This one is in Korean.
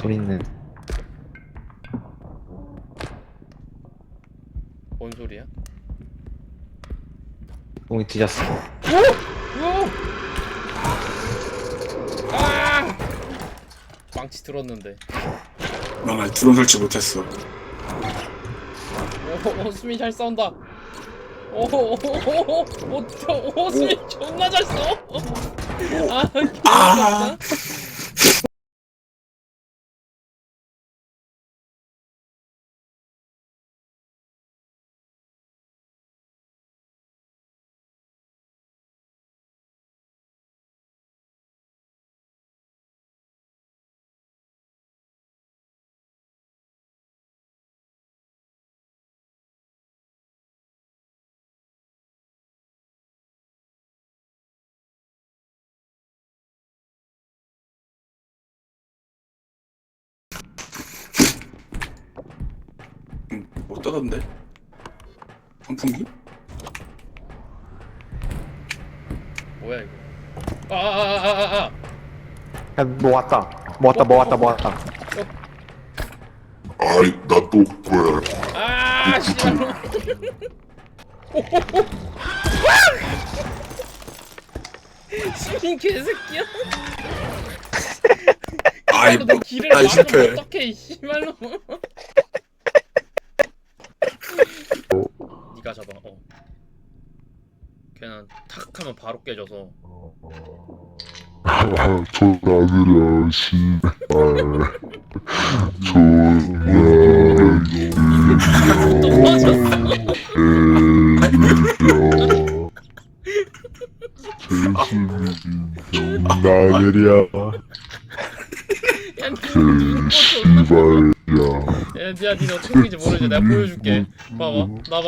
소리는 뭔 소리야? 똥이 뒤졌어. 아! 망치 들었는데. 난 드론 설치 못했어. 오, 오 수민 잘 싸운다. 오, 오, 오, 오, 오, 오, 오, 수민 존나 잘 써. 아, 아. 개웃겼다. 응, 못 떠던데? 선풍기? 뭐야 이거? 아, 아, 아, 아, 아. 야, 뭐 왔다. 뭐 왔다, 뭐 왔다, 뭐 왔다. 아이 나또 뭐야 아, 씨발. 수민 개새끼야. 아이, 너 뭐, 길을 아이, 막으면 실패. 어떡해 이 씨발로. 네가 잡아. 어. 걔는 탁 하면 바로 깨져서. 아 저나느려 씨발 또 존나 느려 야, 존나. 개씨발야 야, 야, 니 어떻게 생긴지 모르지. 내가 보여줄게. 봐봐, 나 봐봐.